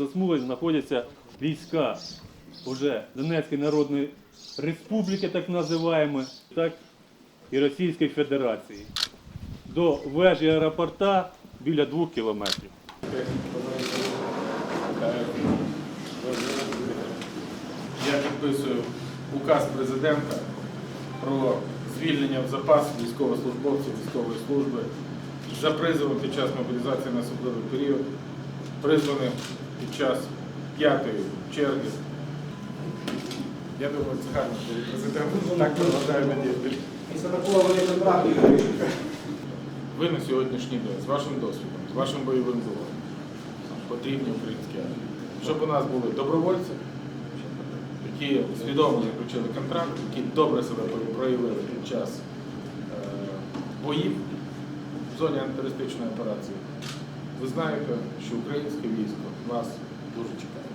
за смугою знаходяться війська уже Донецької Народної Республіки, так називаємо, так і Російської Федерації. До вежі аеропорта біля двох кілометрів. Я підписую указ президента про звільнення в запас військовослужбовців військової служби за призовом під час мобілізації на особливий період, призваних під час п'ятої черги. Я думаю, це гарно, коли президент так проважає надію. Після такого вони контракту Ви на сьогоднішній день з вашим досвідом, з вашим бойовим духом потрібні українські армії. Щоб у нас були добровольці, які свідомо заключили контракт, які добре себе проявили під час е, боїв в зоні антитерористичної операції. Ви знаєте, що українське військо вас дуже чекає.